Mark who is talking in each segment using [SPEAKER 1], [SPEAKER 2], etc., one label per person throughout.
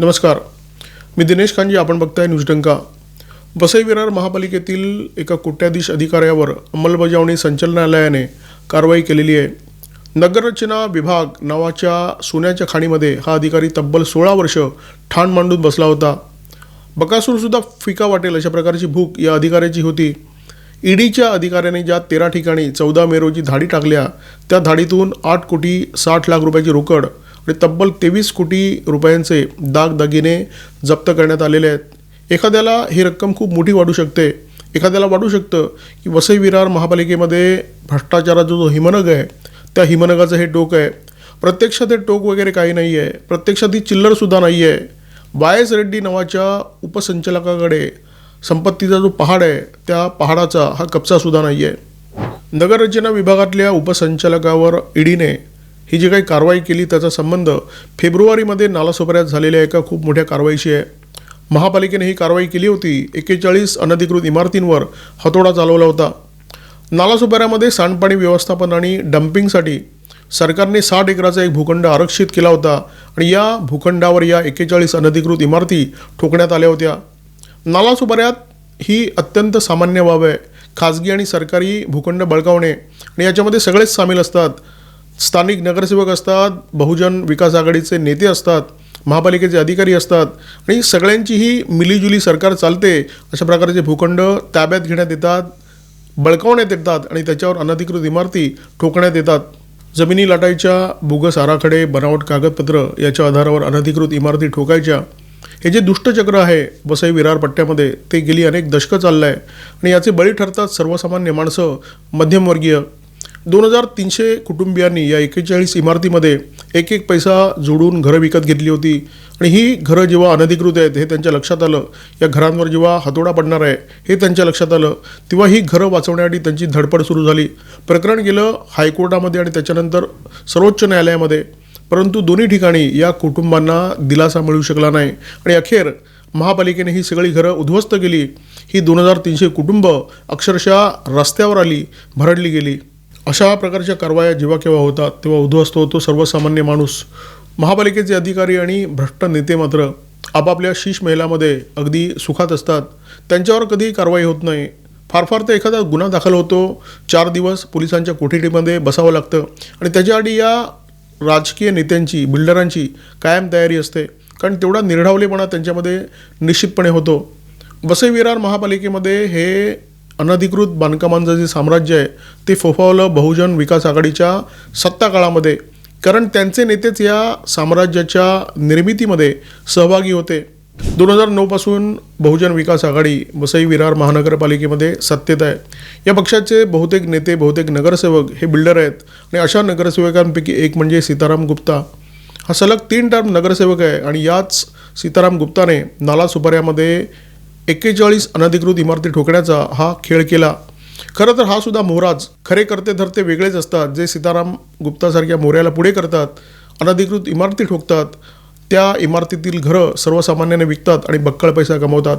[SPEAKER 1] नमस्कार. मी दिनेश खानजी आपण बघताय न्यूज डंका. वसई विरार महापालिकेतील एका कोट्याधीश अधिकाऱ्यावर अंमलबजावणी संचालनालयाने कारवाई केलेली आहे. नगररचना विभाग नावाच्या सोन्याच्या खाणीमध्ये हा अधिकारी तब्बल सोळा वर्ष ठाण मांडून बसला होता. बकासूरसुद्धा फिका वाटेल अशा प्रकारची भूक या अधिकाऱ्याची होती. ईडीच्या अधिकाऱ्याने ज्या तेरा ठिकाणी चौदा मे रोजी धाडी टाकल्या त्या धाडीतून आठ कोटी साठ लाख रुपयाची रोकड आणि तब्बल तेवीस कोटी रुपयांचे दागदागिने जप्त करण्यात आलेले आहेत. एखाद्याला ही रक्कम खूप मोठी वाढू शकते. एखाद्याला वाटू शकतं की वसई विरार महापालिकेमध्ये भ्रष्टाचाराचा जो हिमनग आहे त्या हिमनगाचं हे टोक आहे. प्रत्यक्षात हे टोक वगैरे काही नाही आहे प्रत्यक्षात ही चिल्लरसुद्धा नाही आहे वाय एस रेड्डी नावाच्या उपसंचालकाकडे संपत्तीचा जो पहाड आहे त्या पहाडाचा हा कब्जासुद्धा नाही आहे नगररचना विभागातल्या उपसंचालकावर ईडीने ही जी काही कारवाई केली त्याचा संबंध फेब्रुवारीमध्ये नालासोपाऱ्यात झालेल्या एका खूप मोठ्या कारवाईशी आहे. महापालिकेने ही कारवाई केली होती. एकेचाळीस अनधिकृत इमारतींवर हतोडा चालवला होता. नालासोपाऱ्यामध्ये सांडपाणी व्यवस्थापन आणि डम्पिंगसाठी सरकारने साठ एकराचा एक भूखंड आरक्षित केला होता आणि या भूखंडावर या एकेचाळीस अनधिकृत इमारती ठोकण्यात आल्या होत्या. नालासोपाऱ्यात ही अत्यंत सामान्य बाब आहे. खाजगी आणि सरकारी भूखंड बळकावणे आणि याच्यामध्ये सगळेच सामील असतात. स्थानिक नगरसेवक असतात बहुजन विकास आघाडीचे नेते असतात महापालिकेचे अधिकारी असतात आणि सगळ्यांची ही मिलीजुली सरकार चालते अशा प्रकारचे भूखंड ताब्यात घेण्यात येतात बळकावण्यात येतात आणि त्याच्यावर अनधिकृत इमारती ठोकण्यात येतात. जमिनी लाटायच्या बोगस आराखडे बनावट कागदपत्र याच्या आधारावर अनधिकृत इमारती ठोकायच्या. हे जे दुष्टचक्र आहे वसई विरार पट्ट्यामध्ये ते गेली अनेक दशकं चाललं आहे आणि याचे बळी ठरतात सर्वसामान्य माणसं मध्यमवर्गीय दोन हजार तीनशे कुटुंबियांनी या एकेचाळीस इमारतीमध्ये एक एक पैसा जोडून घरं विकत घेतली होती. आणि ही घरं जेव्हा अनधिकृत आहेत हे त्यांच्या लक्षात आलं या घरांवर जेव्हा हातोडा पडणार आहे हे त्यांच्या लक्षात आलं तेव्हा ही घरं वाचवण्यासाठी त्यांची धडपड सुरू झाली. प्रकरण गेलं हायकोर्टामध्ये आणि त्याच्यानंतर सर्वोच्च न्यायालयामध्ये. परंतु दोन्ही ठिकाणी या कुटुंबांना दिलासा मिळू शकला नाही. आणि अखेर महापालिकेने ही सगळी घरं उद्ध्वस्त केली. ही दोन हजार तीनशे कुटुंब अक्षरशः रस्त्यावर आली भरडली गेली. अशा प्रकारच्या कारवाया जेव्हा केव्हा होतात तेव्हा उद्ध्वस्त होतो सर्वसामान्य माणूस. महापालिकेचे अधिकारी आणि भ्रष्ट नेते मात्र आपापल्या शीश महिलामध्ये अगदी सुखात असतात. त्यांच्यावर कधीही कारवाई होत नाही. फार फार तर एखादा गुन्हा दाखल होतो. चार दिवस पोलिसांच्या कोठडीमध्ये बसावं लागतं आणि त्याच्यासाठी या राजकीय नेत्यांची बिल्डरांची कायम तयारी असते. कारण तेवढा निर्ढावलेपणा त्यांच्यामध्ये निश्चितपणे होतो. वसई विरार महापालिकेमध्ये हे अनधिकृत बांधकामांचं जे साम्राज्य आहे ते फोफावलं बहुजन विकास आघाडीच्या सत्ता काळामध्ये कारण त्यांचे नेतेच या साम्राज्याच्या निर्मितीमध्ये सहभागी होते. दोन हजार नऊपासून बहुजन विकास आघाडी वसई विरार महानगरपालिकेमध्ये सत्तेत आहे. या पक्षाचे बहुतेक नेते बहुतेक नगरसेवक हे बिल्डर आहेत आणि अशा नगरसेवकांपैकी एक म्हणजे सीताराम गुप्ता. हा सलग तीन टर्म नगरसेवक आहे आणि याच सीताराम गुप्ताने नाला सुपाऱ्यामध्ये एक्केचाळीस अनधिकृत इमारती ठोकण्याचा हा खेळ केला. खरं तर हा सुद्धा मोहराज. खरे करते धरते वेगळेच असतात. जे सीताराम गुप्तासारख्या मोऱ्याला पुढे करतात अनधिकृत इमारती ठोकतात त्या इमारतीतील घरं सर्वसामान्याने विकतात आणि बक्कळ पैसा कमवतात.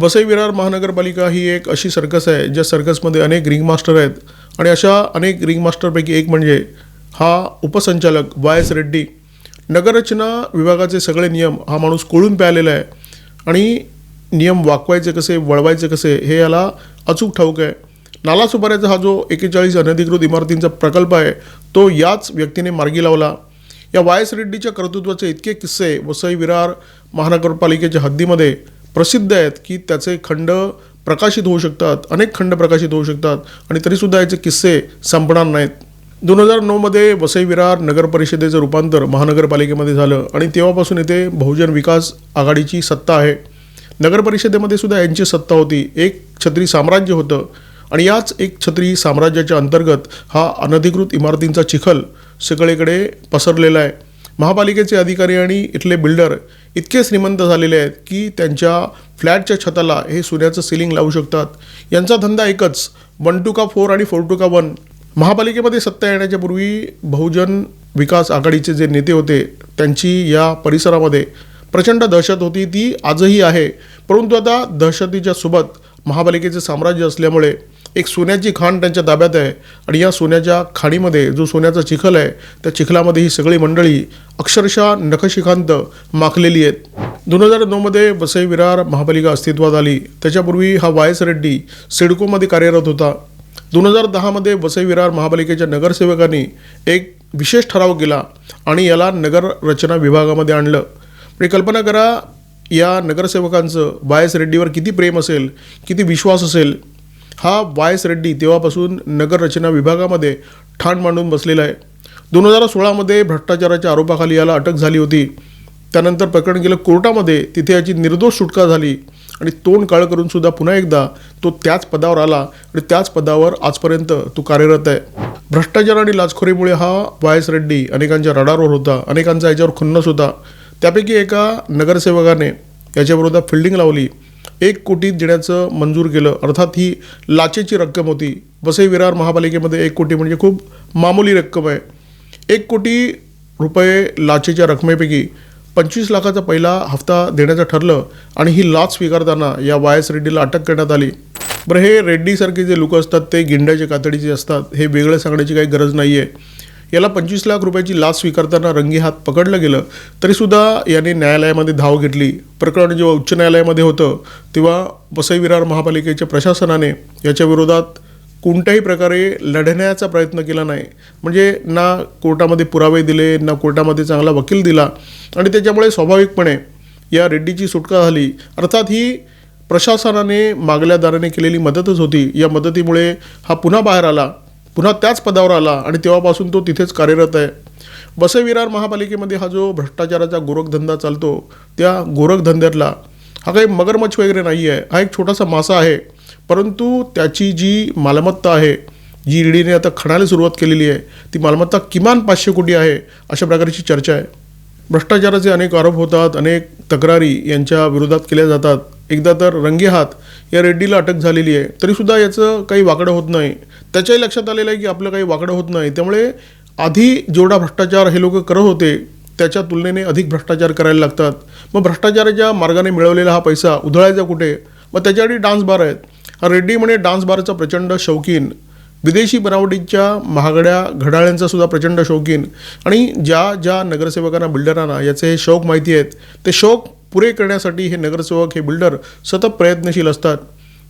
[SPEAKER 1] वसई विरार महानगरपालिका ही एक अशी सर्कस आहे ज्या सर्कसमध्ये अनेक रिंगमास्टर आहेत आणि अशा अनेक रिंगमास्टरपैकी एक म्हणजे हा उपसंचालक वाय एस रेड्डी. नगररचना विभागाचे सगळे नियम हा माणूस कोळून प्यालेला आहे आणि नियम वाकवायचे कसे वळवायचे कसे हे याला अचूक ठाऊक आहे. नाला सुपाऱ्याचा हा जो एकेचाळीस अनधिकृत इमारतींचा प्रकल्प आहे तो याच व्यक्तीने मार्गी लावला. या वाय एस रेड्डीच्या कर्तृत्वाचे इतके किस्से वसई विरार महानगरपालिकेच्या हद्दीमध्ये प्रसिद्ध आहेत की त्याचे खंड प्रकाशित होऊ शकतात अनेक खंड प्रकाशित होऊ शकतात आणि तरीसुद्धा याचे किस्से संपणार नाहीत. दोन हजार नऊमध्ये वसई विरार नगर परिषदेचं रूपांतर महानगरपालिकेमध्ये झालं आणि तेव्हापासून इथे बहुजन विकास आघाडीची सत्ता आहे. नगरपरिषदेमध्ये सुद्धा यांची सत्ता होती. एक छत्री साम्राज्य होतं आणि याच एक छत्री साम्राज्याच्या अंतर्गत हा अनधिकृत इमारतींचा चिखल सगळीकडे पसरलेला आहे. महापालिकेचे अधिकारी आणि इथले बिल्डर इतके श्रीमंत झालेले आहेत की त्यांच्या फ्लॅटच्या छताला हे सोन्याचं सिलिंग लावू शकतात. यांचा धंदा एकच वन टू का फोर आणि फोर टू का वन. महापालिकेमध्ये सत्ता येण्याच्या पूर्वी बहुजन विकास आघाडीचे जे नेते होते त्यांची या परिसरामध्ये प्रचंड दहशत होती ती आजही आहे. परंतु आता दहशतीच्या सोबत महापालिकेचे साम्राज्य असल्यामुळे एक सोन्याची खाण त्यांच्या ताब्यात आहे आणि या सोन्याच्या खाणीमध्ये जो सोन्याचा चिखल आहे त्या चिखलामध्ये ही सगळी मंडळी अक्षरशः नखशिखांत माखलेली आहेत. दोन हजार नऊमध्ये वसई विरार महापालिका अस्तित्वात आली. त्याच्यापूर्वी हा वाय एस रेड्डी सिडकोमध्ये कार्यरत होता. दोन हजार दहामध्ये वसई विरार महापालिकेच्या नगरसेवकांनी एक विशेष ठराव केला आणि याला नगर रचना विभागामध्ये आणलं. म्हणजे कल्पना करा या नगरसेवकांचं वाय एस रेड्डीवर किती प्रेम असेल किती विश्वास असेल हा वाय एस रेड्डी तेव्हापासून नगररचना विभागामध्ये ठाण मांडून बसलेला आहे. दोन हजार सोळामध्ये भ्रष्टाचाराच्या आरोपाखाली याला अटक झाली होती. त्यानंतर प्रकरण गेलं कोर्टामध्ये तिथे याची निर्दोष सुटका झाली. आणि तोंड काळ करून सुद्धा पुन्हा एकदा तो त्याच पदावर आला आणि त्याच पदावर आजपर्यंत तो कार्यरत आहे. भ्रष्टाचार आणि लाचखोरीमुळे हा वाय एस रेड्डी अनेकांच्या रडारवर होता अनेकांचा याच्यावर खुन्नस होता. त्यापैकी एका नगरसेवकाने याच्याविरोधात फिल्डिंग लावली. एक कोटी देण्याचं मंजूर केलं. अर्थात ही लाचेची रक्कम होती. वसई विरार महापालिकेमध्ये एक कोटी म्हणजे खूप मामूली रक्कम आहे. एक कोटी रुपये लाचेच्या रकमेपैकी पंचवीस लाखाचा पहिला हप्ता देण्याचं ठरलं आणि ही लाच स्वीकारताना या वाय एस रेड्डीला अटक करण्यात आली. बरं हे रेड्डीसारखे जे लोक असतात ते गिंड्याचे कातडीचे असतात हे वेगळं सांगण्याची काही गरज नाही आहे याला पंचवीस लाख रुपयाची लाच स्वीकारताना रंगी हात पकडलं गेलं तरीसुद्धा याने न्यायालयामध्ये धाव घेतली. प्रकरण जेव्हा उच्च न्यायालयामध्ये होतं तेव्हा वसई विरार महापालिकेच्या प्रशासनाने याच्या विरोधात कोणत्याही प्रकारे लढण्याचा प्रयत्न केला नाही. म्हणजे ना कोर्टामध्ये पुरावे दिले ना कोर्टामध्ये चांगला वकील दिला आणि त्याच्यामुळे स्वाभाविकपणे या रेड्डीची सुटका झाली. अर्थात ही प्रशासनाने मागल्या दाराने केलेली मदतच होती. या मदतीमुळे हा पुन्हा बाहेर आला. पुन्हा त्याच पदावर आला आणि तेव्हापासून तो तिथेच कार्यरत आहे. वसई विरार महापालिकेमध्ये हा जो भ्रष्टाचाराचा गोरखधंदा चालतो त्या गोरखधंद्यातला हा काही मगरमच्छ वगैरे नाही आहे. हा एक छोटासा मासा आहे. परंतु त्याची जी मालमत्ता आहे जी ईडीने आता खणायला सुरुवात केलेली आहे ती मालमत्ता किमान पाचशे कोटी आहे अशा प्रकारची चर्चा आहे. भ्रष्टाचाराचे अनेक आरोप होतात अनेक तक्रारी यांच्या विरोधात केल्या जातात. एकदा तर रंगेहात या रेड्डीला अटक झालेली आहे. तरीसुद्धा याचं काही वाकडं होत नाही. त्याच्याही लक्षात आलेलं आहे की आपलं काही वाकडं होत नाही. त्यामुळे आधी जेवढा भ्रष्टाचार हे लोक करत होते त्याच्या तुलनेने अधिक भ्रष्टाचार करायला लागतात. मग भ्रष्टाचाराच्या मार्गाने मिळवलेला हा पैसा उधळायचा कुठे? मग त्याच्यासाठी डान्स बार आहेत. हा रेड्डी म्हणे डान्स बारचा प्रचंड शौकीन. विदेशी बनावटीच्या महागड्या घड्याळ्यांचा सुद्धा प्रचंड शौकीन. आणि ज्या ज्या नगरसेवकांना बिल्डरांना याचे हे शौक माहिती आहेत ते शौक पुरे करण्यासाठी हे नगरसेवक हे बिल्डर सतत प्रयत्नशील असतात.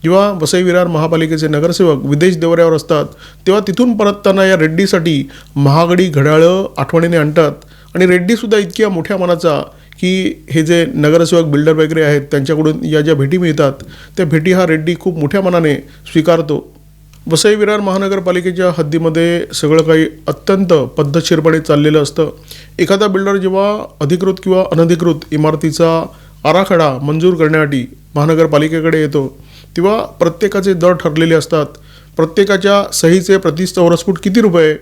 [SPEAKER 1] जेव्हा वसई विरार महापालिकेचे नगरसेवक विदेश दौऱ्यावर असतात तेव्हा तिथून परतताना या रेड्डीसाठी महागडी घड्याळं आठवणीने आणतात. आणि रेड्डीसुद्धा इतक्या मोठ्या मनाचा की हे जे नगरसेवक बिल्डर वगैरे आहेत त्यांच्याकडून या ज्या भेटी मिळतात त्या भेटी हा रेड्डी खूप मोठ्या मनाने स्वीकारतो. वसई विरार महानगरपालिकेच्या हद्दीमध्ये सगळं काही अत्यंत पद्धतशीरपणे चाललेलं असतं. एखादा बिल्डर जेव्हा अधिकृत किंवा अनधिकृत इमारतीचा आराखडा मंजूर करण्यासाठी महानगरपालिकेकडे येतो तेव्हा प्रत्येकाचे दर ठरलेले असतात. प्रत्येकाच्या सहीचे प्रतिचौरसफूट किती रुपये?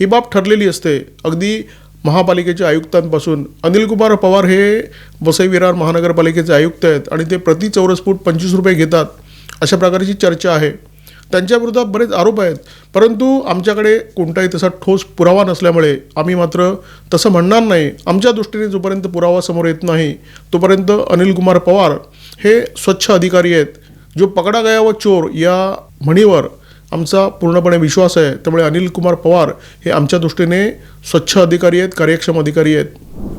[SPEAKER 1] ही बाब ठरलेली असते. अगदी महापालिकेच्या आयुक्तांपासून. अनिल कुमार पवार हे वसई विरार महानगरपालिकेचे आयुक्त आहेत आणि ते प्रति चौरसफूट पंचवीस रुपये घेतात अशा प्रकारची चर्चा आहे. त्यांच्याविरोधात बरेच आरोप आहेत. परंतु आमच्याकडे कोणताही तसा ठोस पुरावा नसल्यामुळे आम्ही मात्र तसं म्हणणार नाही. आमच्या दृष्टीने जोपर्यंत पुरावा समोर येत नाही तोपर्यंत अनिल कुमार पवार हे स्वच्छ अधिकारी आहेत. जो पकडा गया व चोर या म्हणीवर आमचा पूर्णपणे विश्वास आहे. त्यामुळे अनिल कुमार पवार हे आमच्या दृष्टीने स्वच्छ अधिकारी आहेत कार्यक्षम अधिकारी आहेत.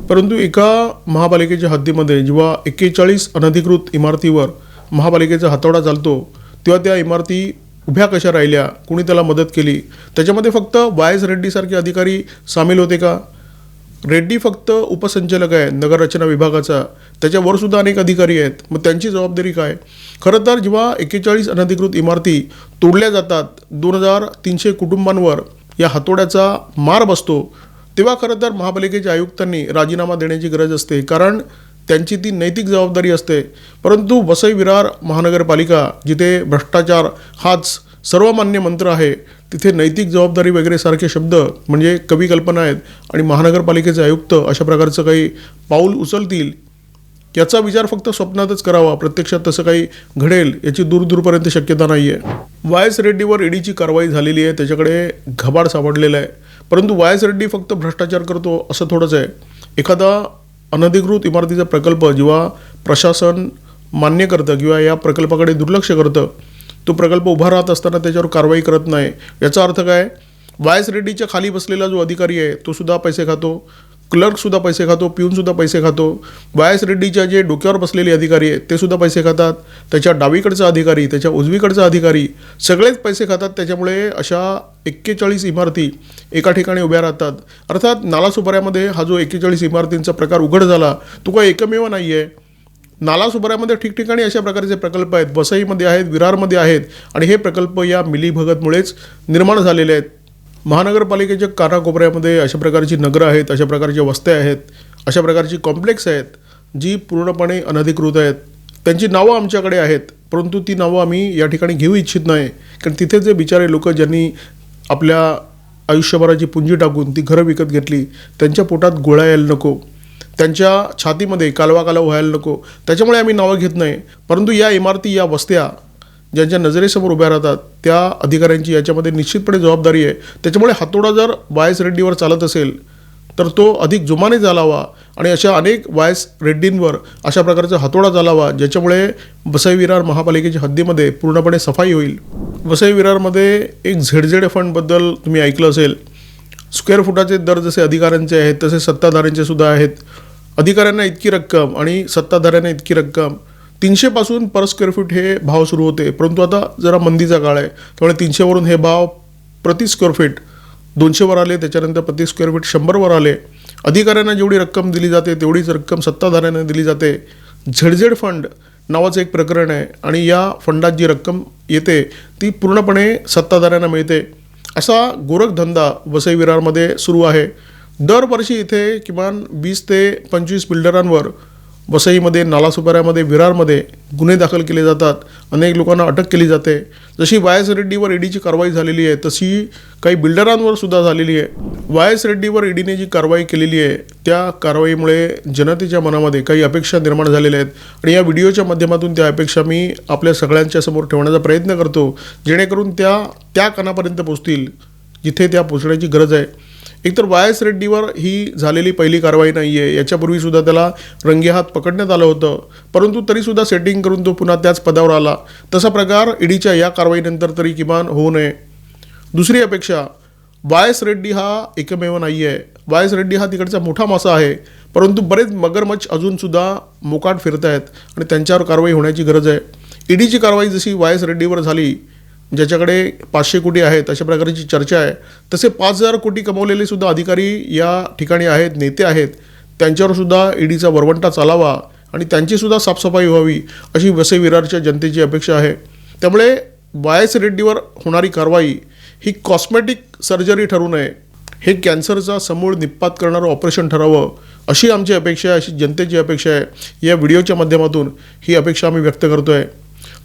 [SPEAKER 1] परंतु एका महापालिकेच्या हद्दीमध्ये जेव्हा एक्केचाळीस अनधिकृत इमारतीवर महापालिकेचा हातोडा चालतो तेव्हा त्या इमारती उभ्या कशा राहिल्या? कुणी त्याला मदत केली? त्याच्यामध्ये फक्त वाय एस रेड्डीसारखे अधिकारी सामील होते का? रेड्डी फक्त उपसंचालक आहे नगररचना विभागाचा. त्याच्यावरसुद्धा अनेक अधिकारी आहेत. मग त्यांची जबाबदारी काय? खरं तर जेव्हा एक्केचाळीस अनधिकृत इमारती तोडल्या जातात दोन हजार तीनशे कुटुंबांवर या हातोड्याचा मार बसतो तेव्हा खरं तर महापालिकेच्या आयुक्तांनी राजीनामा देण्याची गरज असते. कारण त्यांची ती नैतिक जबाबदारी असते. परंतु वसई विरार महानगरपालिका जिथे भ्रष्टाचार हाच सर्वमान्य मंत्र आहे तिथे नैतिक जबाबदारी वगैरे सारखे शब्द म्हणजे कवी कल्पना आहेत आणि महानगरपालिकेचे आयुक्त अशा प्रकारचं काही पाऊल उचलतील याचा विचार फक्त स्वप्नातच करावा. प्रत्यक्षात तसं काही घडेल याची दूरदूरपर्यंत शक्यता नाही आहे वाय एस रेड्डीवर ईडीची कारवाई झालेली आहे त्याच्याकडे घबाड सापडलेलं आहे. परंतु वाय एस रेड्डी फक्त भ्रष्टाचार करतो असं थोडंच आहे. एखादा अनधिकृत इमारतीचा प्रकल्प जेव्हा प्रशासन मान्य करतं किंवा या प्रकल्पाकडे दुर्लक्ष करतं तो प्रकल्प उभा राहत असताना त्याच्यावर कारवाई करत नाही. याचा अर्थ काय? वाय एस रेड्डीच्या खाली बसलेला जो अधिकारी आहे तो सुद्धा पैसे खातो. क्लर्कसुद्धा पैसे खातो पिऊनसुद्धा पैसे खातो. वाय एस रेड्डीच्या जे डोक्यावर बसलेले अधिकारी आहेत ते सुद्धा पैसे खातात. त्याच्या डावीकडचा अधिकारी त्याच्या उजवीकडचा अधिकारी सगळेच पैसे खातात. त्याच्यामुळे अशा एक्केचाळीस इमारती एका ठिकाणी उभ्या राहतात. अर्थात नालासुपाऱ्यामध्ये हा जो एक्केचाळीस इमारतींचा प्रकार उघड झाला तो काही एकमेव नाही आहे नालासुपाऱ्यामध्ये ठिकठिकाणी अशा प्रकारचे प्रकल्प आहेत. वसईमध्ये आहेत विरारमध्ये आहेत. आणि हे प्रकल्प या मिलीभगतमुळेच निर्माण झालेले आहेत. महानगरपालिकेच्या कानाकोपऱ्यामध्ये अशा प्रकारची नगरं आहेत अशा प्रकारच्या वस्त्या आहेत अशा प्रकारची कॉम्प्लेक्स आहेत जी पूर्णपणे अनधिकृत आहेत. त्यांची नावं आमच्याकडे आहेत परंतु ती नावं आम्ही या ठिकाणी घेऊ इच्छित नाही. कारण तिथे जे बिचारे लोक ज्यांनी आपल्या आयुष्यभराची पुंजी टाकून ती घरं विकत घेतली त्यांच्या पोटात गोळ्या यायला नको त्यांच्या छातीमध्ये कालवा कालवा व्हायला नको त्याच्यामुळे आम्ही नावं घेत नाही. परंतु या इमारती या वस्त्या ज्यांच्या नजरेसमोर उभ्या राहतात त्या अधिकाऱ्यांची याच्यामध्ये निश्चितपणे जबाबदारी आहे. त्याच्यामुळे हातोडा जर वाय एस रेड्डीवर चालत असेल तर तो अधिक जुमाने चालावा आणि अशा अनेक वाय एस रेड्डींवर अशा प्रकारचा हातोडा चालावा ज्याच्यामुळे वसई विरार महापालिकेच्या हद्दीमध्ये पूर्णपणे सफाई होईल. वसई विरारमध्ये एक झेड झेड फंडबद्दल तुम्ही ऐकलं असेल. स्क्वेअर फुटाचे दर जसे अधिकाऱ्यांचे आहेत तसे सत्ताधाऱ्यांचे सुद्धा आहेत. अधिकाऱ्यांना इतकी रक्कम आणि सत्ताधाऱ्यांना इतकी रक्कम. तीनशेपासून पर स्क्वेअर फूट हे भाव सुरू होते. परंतु आता जरा मंदीचा काळ आहे. त्यामुळे तीनशेवरून हे भाव प्रति स्क्वेअर फीट दोनशेवर आले त्याच्यानंतर प्रति स्क्वेअर फीट शंभरवर आले. अधिकाऱ्यांना जेवढी रक्कम दिली जाते तेवढीच रक्कम सत्ताधाऱ्यांना दिली जाते. झडझेड फंड नावाचं एक प्रकरण आहे आणि या फंडात जी रक्कम येते ती पूर्णपणे सत्ताधाऱ्यांना मिळते. असा गोरखधंदा वसई विरारमध्ये सुरू आहे. दरवर्षी इथे किमान वीस ते पंचवीस बिल्डरांवर वसईमध्ये नालासुपाऱ्यामध्ये विरारमध्ये गुन्हे दाखल केले जातात. अनेक लोकांना अटक केली जाते. जशी वाय एस रेड्डीवर ईडीची कारवाई झालेली आहे तशी काही बिल्डरांवर सुद्धा झालेली आहे. वाय एस रेड्डीवर ईडीने जी कारवाई केलेली आहे त्या कारवाईमुळे जनतेच्या मनामध्ये काही अपेक्षा निर्माण झालेल्या आहेत. आणि या व्हिडिओच्या माध्यमातून त्या अपेक्षा मी आपल्या सगळ्यांच्या समोर ठेवण्याचा प्रयत्न करतो जेणेकरून त्या त्या कानापर्यंत पोचतील जिथे त्या पोचण्याची गरज आहे. एकतर वाय एस रेड्डीवर ही झालेली पहिली कारवाई नाही आहे याच्यापूर्वीसुद्धा त्याला रंगेहात पकडण्यात आलं होतं. परंतु तरीसुद्धा सेटिंग करून तो पुन्हा त्याच पदावर आला. तसा प्रकार ईडीच्या या कारवाईनंतर तरी किमान होऊ नये. दुसरी अपेक्षा वाय एस रेड्डी हा एकमेव नाही आहे वाय एस रेड्डी हा तिकडचा मोठा मासा आहे. परंतु बरेच मगरमच्छ अजूनसुद्धा मोकाट फिरत आहेत आणि त्यांच्यावर कारवाई होण्याची गरज आहे. ईडीची कारवाई जशी वाय एस रेड्डीवर झाली ज्याच्याकडे पाचशे कोटी आहेत अशा प्रकारची चर्चा आहे. तसे पाच हजार कोटी कमवलेले सुद्धा अधिकारी या ठिकाणी आहेत नेते आहेत. त्यांच्यावर सुद्धा ईडीचा वरवंटा चालावा आणि त्यांचीसुद्धा साफसफाई व्हावी अशी वसे विरारच्या जनतेची अपेक्षा आहे. त्यामुळे वाय एस रेड्डीवर होणारी कारवाई ही कॉस्मेटिक सर्जरी ठरू नये. हे कॅन्सरचा समूळ निपात करणारं ऑपरेशन ठरावं अशी आमची अपेक्षा आहे अशी जनतेची अपेक्षा आहे. या व्हिडिओच्या माध्यमातून ही अपेक्षा आम्ही व्यक्त करतो आहे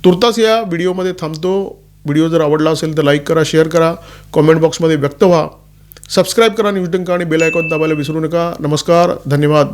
[SPEAKER 1] तुर्तास या व्हिडिओमध्ये थांबतो. व्हिडिओ जर आवडला असेल तर लाईक करा शेअर करा कॉमेंट बॉक्समध्ये व्यक्त व्हा. सबस्क्राईब करा न्यूज डंका आणि बेल आयकॉन दाबायला विसरू नका. नमस्कार धन्यवाद.